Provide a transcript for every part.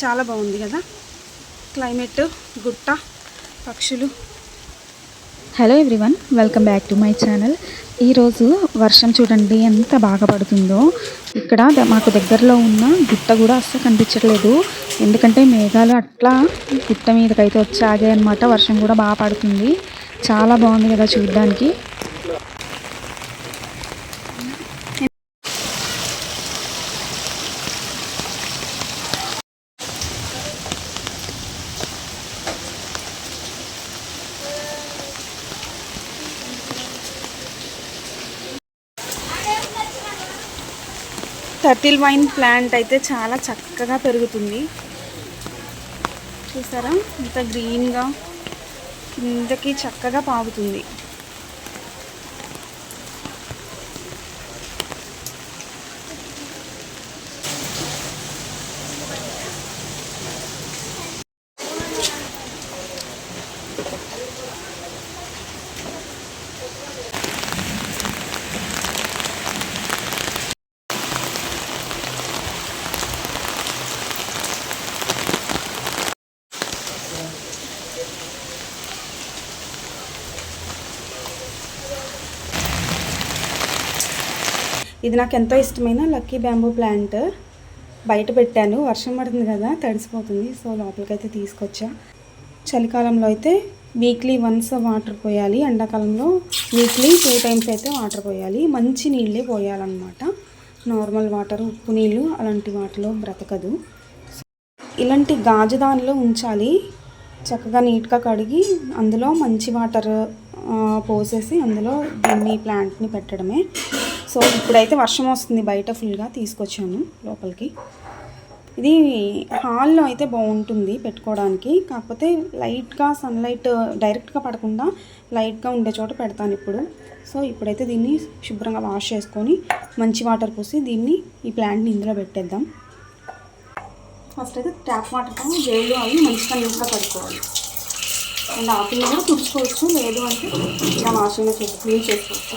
చాలా బాగుంది కదా. క్లైమేట్ గుట్ట పక్షులు. Hello everyone welcome back to my channel ఈరోజు వర్షం చూడండి ఎంత బాగా పడుతుందో. ఇక్కడ మాకు దగ్గరలో ఉన్న గుట్ట కూడా అస్సలు కనిపించట్లేదు. ఎందుకంటే మేఘాలు అట్లా గుట్ట మీదకైతే వచ్చి ఆగాయి అనమాట వర్షం కూడా బాగా పడుతుంది. చాలా బాగుంది కదా చూడడానికి. కటిల్ వైన్ ప్లాంట్ అయితే చాలా చక్కగా పెరుగుతుంది. చూసారా? ఇంత గ్రీన్గా కిందకి చక్కగా పాగుతుంది. ఇది నాకు ఎంతో ఇష్టమైన లక్కీ బ్యాంబూ ప్లాంట్. బయట పెట్టాను. వర్షం పడుతుంది కదా తడిసిపోతుంది. సో లోపలికైతే తీసుకొచ్చా. చలికాలంలో అయితే వీక్లీ వన్స్ వాటర్ పోయాలి. ఎండాకాలంలో వీక్లీ టూ టైమ్స్ అయితే వాటర్ పోయాలి. మంచి నీళ్ళే పోయాలన్నమాట. నార్మల్ వాటర్ ఉప్పు నీళ్ళు అలాంటి వాటిలో బ్రతకదు. ఇలాంటి గాజు దానిలో ఉంచాలి. చక్కగా నీట్గా కడిగి అందులో మంచి వాటర్ పోసేసి అందులో దీన్ని ప్లాంట్ని పెట్టడమే. సో ఇప్పుడైతే వర్షం వస్తుంది బయట ఫుల్గా తీసుకొచ్చాను లోపలికి. ఇది హాల్లో అయితే బాగుంటుంది పెట్టుకోవడానికి. కాకపోతే లైట్గా సన్లైట్ డైరెక్ట్గా పడకుండా లైట్గా ఉండే చోట పెడతాను ఇప్పుడు. సో ఇప్పుడైతే దీన్ని శుభ్రంగా వాష్ చేసుకొని మంచి వాటర్ పోసి దీన్ని ఈ ప్లాంట్ని ఇందులో పెట్టేద్దాం. ఫస్ట్ అయితే ట్యాప్ వాటర్తో వేళ్ళు అవి మంచిగా నీట్గా పెట్టుకోవాలి అండ్ ఆపిల్ కూడా తుడుచుకోవచ్చు. లేదు అంటే ఇలా వాషింగ్ చేసి క్లీన్ చేసుకోవచ్చు.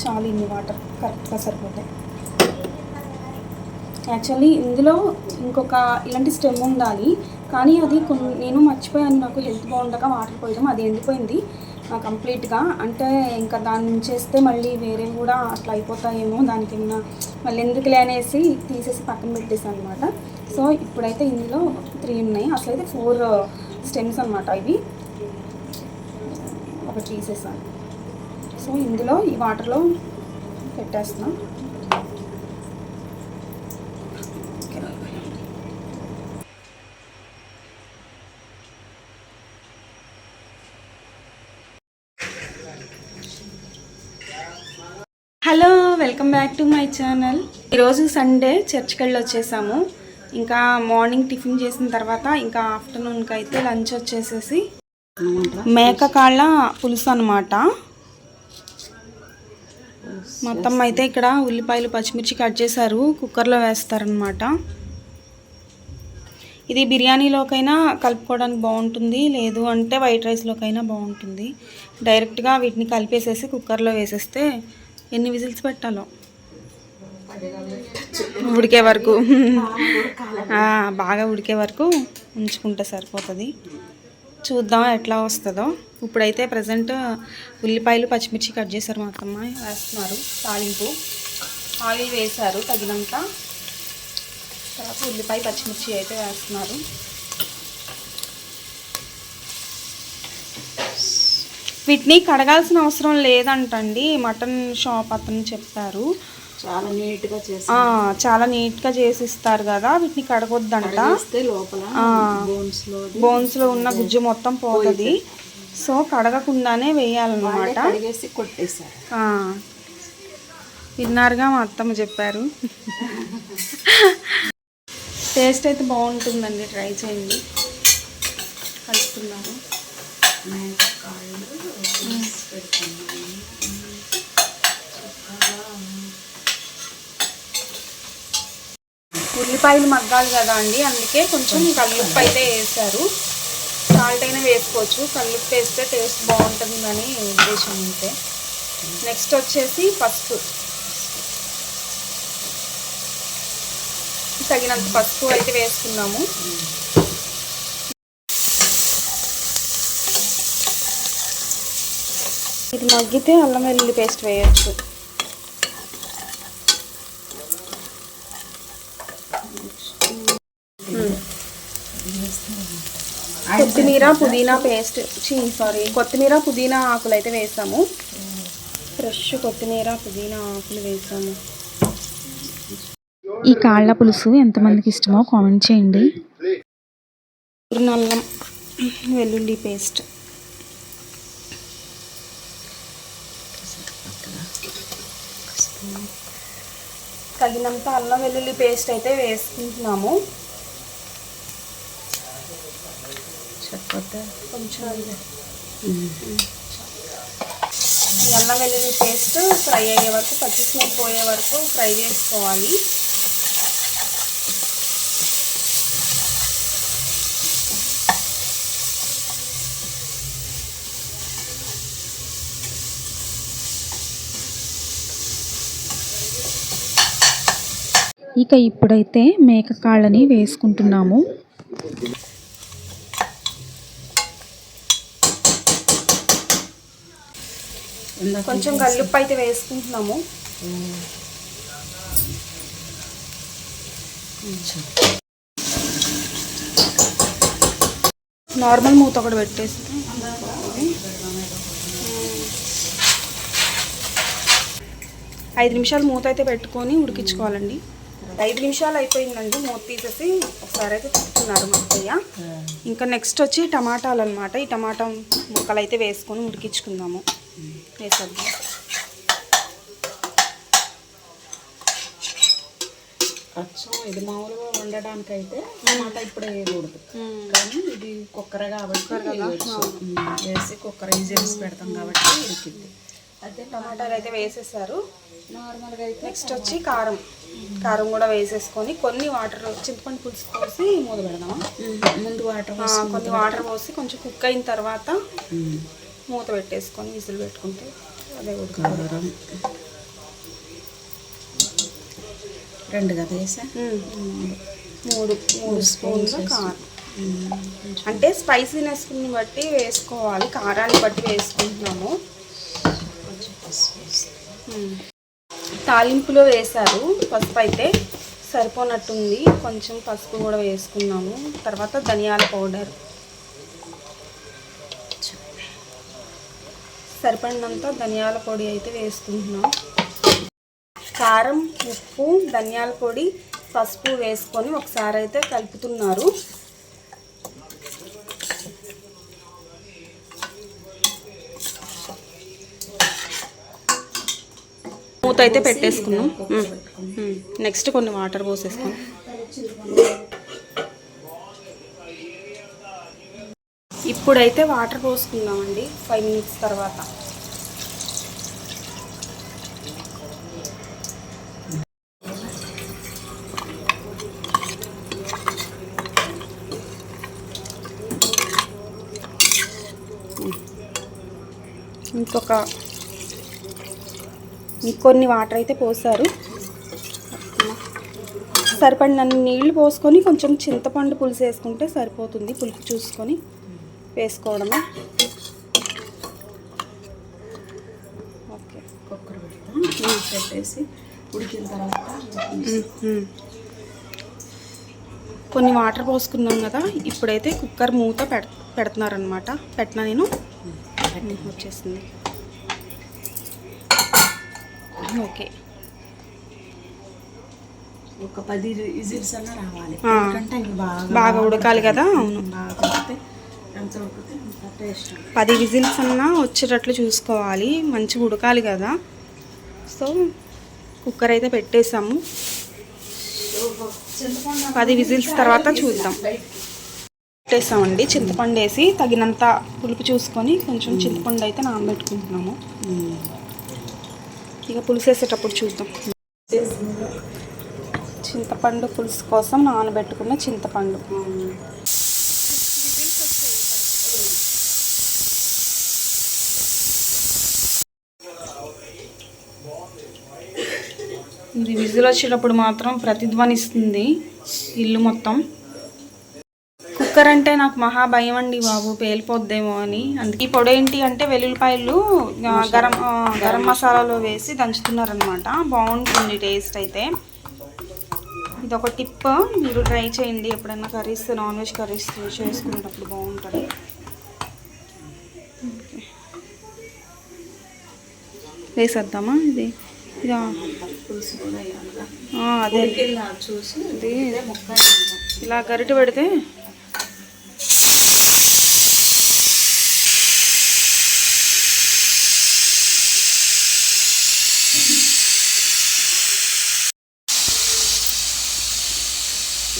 చాలు ఇన్ని వాటర్ కరెక్ట్గా సరిపోతాయి. యాక్చువల్లీ ఇందులో ఇంకొక ఇలాంటి స్టెమ్ ఉండాలి కానీ అది కొన్ని నేను మర్చిపోయాను నాకు హెల్త్ బాగుండగా వాటర్ పోయడం అది ఎండిపోయింది. కంప్లీట్గా అంటే ఇంకా దాన్ని చేస్తే మళ్ళీ వేరే కూడా అట్లా అయిపోతాయేమో దానికి మళ్ళీ ఎందుకులే అనేసి తీసేసి పక్కన పెట్టేసాను అనమాట సో ఇప్పుడైతే ఇందులో త్రీ ఉన్నాయి. అసలు అయితే ఫోర్ స్టెమ్స్ అనమాట ఇవి. ఒకటి తీసేసాను. సో ఇందులో ఈ వాటర్లో పెట్టేస్తున్నాం. Hello welcome back to my channel. ఈరోజు సండే చర్చ్కి వెళ్ళి వచ్చేసాము. ఇంకా మార్నింగ్ టిఫిన్ చేసిన తర్వాత ఇంకా ఆఫ్టర్నూన్కి అయితే లంచ్ వచ్చేసేసి మేక కాళ్ళ పులుసు అనమాట మొత్తం అయితే ఇక్కడ ఉల్లిపాయలు పచ్చిమిర్చి కట్ చేశారు. కుక్కర్లో వేస్తారనమాట ఇది బిర్యానీలోకైనా కలుపుకోవడానికి బాగుంటుంది. లేదు అంటే వైట్ రైస్లోకైనా బాగుంటుంది. డైరెక్ట్గా వీటిని కలిపేసేసి కుక్కర్లో వేసేస్తే ఎన్ని విజిల్స్ పెట్టాలో. ఉడికే వరకు. బాగా ఉడికే వరకు ఉంచుకుంటే సరిపోతుంది. చూద్దాం ఎట్లా వస్తుందో. ఇప్పుడైతే ప్రజెంట్ ఉల్లిపాయలు పచ్చిమిర్చి కట్ చేశారు మా అత్తమ్మ. వేస్తున్నారు తాలింపు. ఆయిల్ వేశారు తగినంత. తర్వాత ఉల్లిపాయ పచ్చిమిర్చి అయితే వేస్తున్నారు. వీటిని కడగాల్సిన అవసరం లేదంటండి. మటన్ షాప్ అతను చెప్పారు. చాలా నీట్గా చేసి చాలా నీట్గా చేసి ఇస్తారు కదా వీటిని కడగొద్దంట. బోన్స్లో బోన్స్లో ఉన్న గుజ్జు మొత్తం పోతుంది. సో కడగకుండానే వేయాలన్నమాట. విన్నారుగా మా అత్తమ్మ చెప్పారు. టేస్ట్ అయితే బాగుంటుందండి ట్రై చేయండి. కలుపుకున్నాను ఉల్లిపాయలు మగ్గాలి కదా అండి అందుకే కొంచెం కల్లుప్పు అయితే వేసారు. సాల్ట్ అయినా వేసుకోవచ్చు కల్లుప్పు వేస్తే టేస్ట్ బాగుంటుందని ఉద్దేశం అంతే నెక్స్ట్ వచ్చేసి పసుపు. తగినంత పసుపు అయితే వేసుకున్నాము. ఇది మగ్గితే అల్లం వెల్లుల్లి పేస్ట్ వేయచ్చు. కొత్తిమీర పుదీనా పేస్ట్. చీ సారీ కొత్తిమీర పుదీనా ఆకులు అయితే వేసాము ఫ్రెష్ కొత్తిమీర పుదీనా ఆకులు వేసాము ఈ కాళ్ళ పులుసు ఎంతమందికి ఇష్టమో కామెంట్ చేయండి. అల్లం వెల్లుల్లి పేస్ట్. తగినంత అల్లం వెల్లుల్లి పేస్ట్ అయితే వేసుకుంటున్నాము. కొంచెం ఈ అల్లం వెల్లుల్లి పేస్ట్ ఫ్రై అయ్యే వరకు పచ్చి స్మెల్ పోయే వరకు ఫ్రై చేసుకోవాలి. ఇక ఇప్పుడైతే మేక కాళ్ళని వేసుకుంటున్నాము. కొంచెం కల్లుప్పు అయితే వేసుకుంటున్నాము. నార్మల్ మూత ఒకటి పెట్టేస్తే ఐదు నిమిషాలు మూత అయితే పెట్టుకొని ఉడికించుకోవాలండి. ఐదు నిమిషాలు అయిపోయిందండి మూత తీసేసి ఒకసారి అయితే తిప్పుతున్నారు మా అత్తయ్య. ఇంకా నెక్స్ట్ వచ్చి టమాటాలు అనమాట ఈ టమాటా ముక్కలు అయితే వేసుకొని ఉడికించుకుందాము. వేసేద్దాం అచ్చం ఇది మామూలుగా వండడానికి అయితే టమాటా ఇప్పుడే వేయకూడదు. కానీ ఇది కుక్కర్ కాబట్టి వేసి కుక్కర్ ఈజీస్ పెడతాం కాబట్టి ఉడికింది అయితే టమాటాలు అయితే వేసేసారు. నార్మల్గా అయితే నెక్స్ట్ వచ్చి కారం. కారం కూడా వేసేసుకొని కొన్ని వాటర్ చింతపండు పులుసు పోసి మూత పెడదామా? ఉమ్, ముందు వాటర్ కొన్ని వాటర్ పోసి కొంచెం కుక్ అయిన తర్వాత మూత పెట్టేసుకొని విజిల్ పెట్టుకుంటే అదే ఉడకాలి కారం రెండు కదా వేసా? మూడు. మూడు స్పూన్ల కారం. అంటే స్పైసీనెస్ బట్టి వేసుకోవాలి కారాన్ని బట్టి వేసుకుంటున్నాము. తాలింపులో వేశారు పసుపు అయితే సరిపోనట్టుంది. కొంచెం పసుపు కూడా వేసుకున్నాము. తర్వాత ధనియాల పౌడర్. సరిపడినంత ధనియాల పొడి అయితే వేసుకుంటున్నాం. కారం ఉప్పు ధనియాల పొడి పసుపు వేసుకొని ఒకసారి అయితే కలుపుతున్నారు. మూత అయితే పెట్టేసుకున్నాం. నెక్స్ట్ కొన్ని వాటర్ పోసేసుకున్నాం. ఇప్పుడైతే వాటర్ పోసుకుందామండి ఫైవ్ మినిట్స్ తర్వాత. ఇంకొక ఇంకొన్ని వాటర్ అయితే పోసారు. సరిపడినన్ని నీళ్ళు పోసుకొని కొంచెం చింతపండు పులుసు వేసుకుంటే సరిపోతుంది పులుపు చూసుకొని. వేసుకోవడమే? ఓకే. కుక్కర్ పెడతాం. పెట్టేసి ఉడికిన తర్వాత. కొన్ని వాటర్ పోసుకున్నాం కదా ఇప్పుడైతే కుక్కర్ మూత పెడ పెడుతున్నారనమాట పెట్టినా నేను? వచ్చేసింది. ఓకే. ఒక పది విజిల్స్ అన్న రావాలి. బాగా ఉడకాలి కదా అవును. బాగా పది విజిల్స్ అన్నా వచ్చేటట్లు చూసుకోవాలి. మంచిగా ఉడకాలి కదా. సో కుక్కర్ అయితే పెట్టేసాము పది విజిల్స్ తర్వాత చూద్దాం. పెట్టేసామండి చింతపండు వేసి తగినంత పులుపు చూసుకొని కొంచెం చింతపండు అయితే నానబెట్టుకుంటున్నాము. ఇక పులుసు వేసేటప్పుడు చూద్దాం. చింతపండు పులుసు కోసం నానబెట్టుకున్న చింతపండు ఇది విజిల్ వచ్చేటప్పుడు మాత్రం ప్రతిధ్వనిస్తుంది ఇల్లు మొత్తం. కుక్కర్ అంటే నాకు మహా భయం అండి బాబు పేలిపోద్దేమో అని. అందుకే పొడి ఏంటి అంటే వెల్లుల్లిపాయలు గరం గరం మసాలాలో వేసి దంచుతున్నారనమాట బాగుంటుంది టేస్ట్ అయితే. ఇది ఒక టిప్. మీరు ట్రై చేయండి. ఎప్పుడైనా కర్రీస్ నాన్ వెజ్ కర్రీస్ చేసుకునేటప్పుడు బాగుంటుంది. వేసేద్దామా ఇది? అదే. చూసి ఇలా గరిటె పెడితే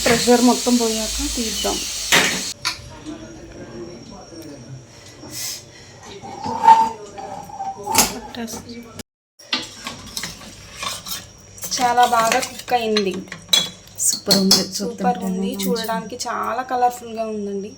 ప్రెషర్ మొత్తం పోయాక తీద్దాం. పట్టేస్తుంది చాలా బాగా కుక్ అయింది. సూపర్ ఉంది సూపర్ ఉంది చూడడానికి చాలా కలర్ఫుల్గా ఉందండి.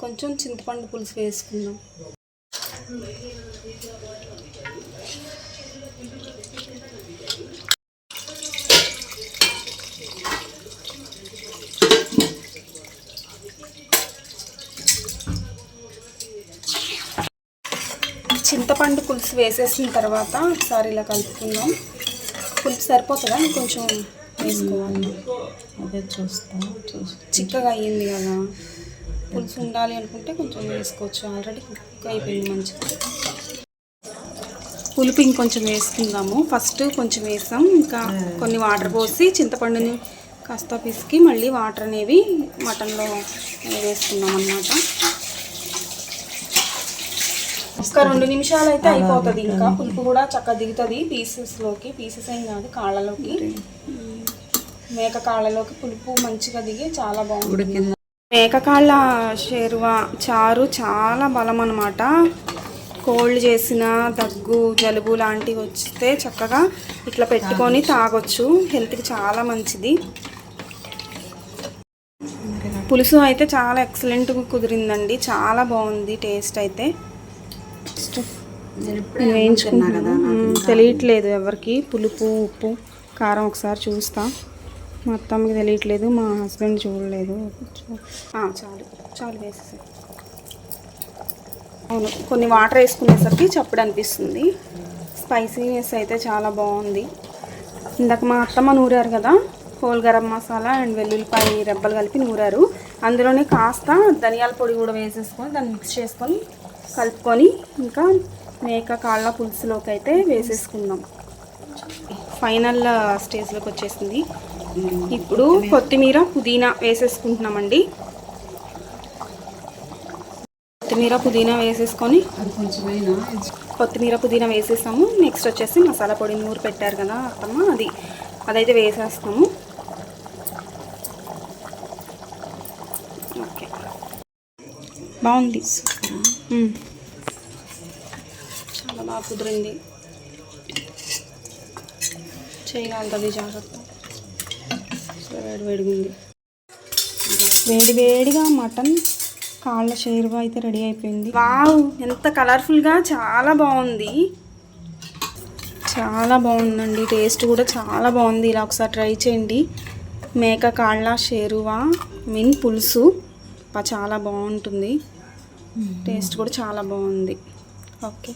కొంచెం చింతపండు పులుసు వేసుకుందాం. చింతపండు పులుసు వేసేసిన తర్వాత ఒకసారి ఇలా కలుపుకుందాం. పులుసు సరిపోతుందా? ఇంకొంచెం వేసుకోవాలి. అదే చూస్తా చూసి చిక్కగా అయ్యింది కదా. పులుసు ఉండాలి అనుకుంటే కొంచెం వేసుకోవచ్చు. ఆల్రెడీ కుక్ అయిపోయింది మంచిగా. పులుపు ఇంకొంచెం వేసుకుందాము. ఫస్ట్ కొంచెం వేసాం. ఇంకా కొన్ని వాటర్ పోసి చింతపండుని కాస్త పిసికి మళ్ళీ వాటర్ అనేవి మటన్లో వేసుకున్నాం అన్నమాట. ఒక రెండు నిమిషాలు అయితే అయిపోతుంది ఇంకా. పులుపు కూడా చక్కగా దిగుతుంది పీసెస్లోకి పీసెస్ ఏం కాదు కాళ్ళలోకి. మేక కాళ్ళలోకి పులుపు మంచిగా దిగి చాలా బాగుంటుంది. ఉడికిందా మేకకాళ్ళ షేరువా చారు చాలా బలం అన్నమాట. కోల్డ్ చేసిన దగ్గు జలుబు లాంటివి వస్తే చక్కగా ఇట్లా పెట్టుకొని తాగొచ్చు. హెల్త్కి చాలా మంచిది. పులుసు అయితే చాలా ఎక్సలెంట్గా కుదిరిందండి. చాలా బాగుంది టేస్ట్ అయితే. నేను ఇప్పుడే నేను వేయించుకున్నా తెలియట్లేదు ఎవరికి. పులుపు ఉప్పు కారం ఒకసారి చూస్తా. మా అత్తమ్మకి తెలియట్లేదు మా హస్బెండ్ చూడలేదు. చాలు. చాలు వేసేసి అవును కొన్ని వాటర్ వేసుకునేసరికి చప్పుడు అనిపిస్తుంది. స్పైసీనెస్ అయితే చాలా బాగుంది. ఇందాక మా అత్తమ్మ నూరారు కదా హోల్ గరం మసాలా అండ్ వెల్లుల్లిపాయ రెబ్బలు కలిపి నూరారు. అందులోనే కాస్త ధనియాల పొడి కూడా వేసేసుకొని దాన్ని మిక్స్ చేసుకొని కలుపుకొని ఇంకా మేక కాళ్ళ పులుసులోకి అయితే వేసేసుకుందాం. ఫైనల్ స్టేజ్లోకి uh, వచ్చేసింది. ఇప్పుడు కొత్తిమీర పుదీనా వేసేసుకుంటున్నామండి. కొత్తిమీర పుదీనా వేసేసుకొని కొత్తిమీర పుదీనా వేసేసాము. నెక్స్ట్ వచ్చేసి మసాలా పొడి నూరు పెట్టారు కదా అత్తమ్మ అది అదైతే వేసేస్తాము ఓకే బాగుంది. Hmm. బాగా కుదిరింది. చేయగలుగుతుంది జాగ్రత్త. వేడి వేడిగింది. వేడి వేడిగా మటన్ కాళ్ళ షేర్వా అయితే రెడీ అయిపోయింది. వావ్ ఎంత కలర్ఫుల్గా చాలా బాగుంది. చాలా బాగుందండి టేస్ట్ కూడా చాలా బాగుంది. ఇలా ఒకసారి ట్రై చేయండి. మేక కాళ్ళ షేరువా మీన్ పులుసు. చాలా బాగుంటుంది. టేస్ట్ కూడా చాలా బాగుంది. ఓకే.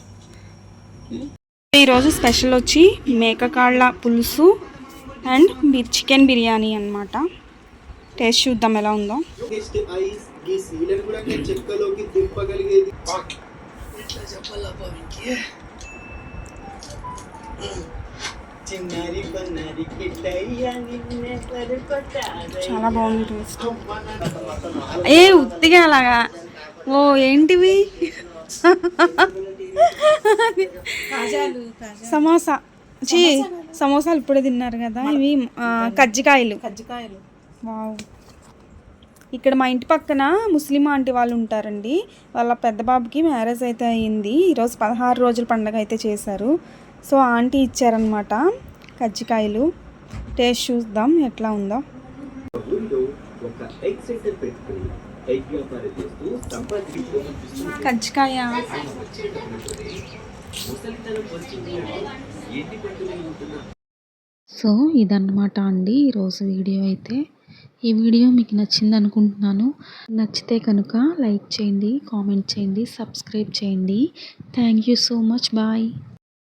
ఈరోజు స్పెషల్ వచ్చి మేక కాళ్ళ పులుసు అండ్ బి- చికెన్ బిర్యానీ అన్నమాట. టేస్ట్ చూద్దాం ఎలా ఉందో. చాలా బాగుంది టేస్ట్. ఏ ఉత్తిగా అలాగా? ఓ ఏంటివి? సమోసా. చీ సమోసాలు. ఇప్పుడే తిన్నారు కదా ఇవి కజ్జికాయలు. కజ్జికాయలు. వావ్. ఇక్కడ మా ఇంటి పక్కన ముస్లిం ఆంటీ వాళ్ళు ఉంటారండి. వాళ్ళ పెద్ద బాబుకి మ్యారేజ్ అయితే అయ్యింది. ఈరోజు పదహారు రోజుల పండగ అయితే చేశారు. సో ఆంటీ ఇచ్చారనమాట కజ్జికాయలు. టేస్ట్ చూద్దాం ఎట్లా ఉందో. ఒక ఎగ్ సెంటర్ పెట్టుకుని కజ్జికాయ ఉంటున్న సో ఇదన్నమాట అండి ఈరోజు వీడియో అయితే. ఈ వీడియో మీకు నచ్చింది అనుకుంటున్నాను నచ్చితే కనుక లైక్ చేయండి కామెంట్ చేయండి సబ్స్క్రైబ్ చేయండి. Thank you so much. Bye.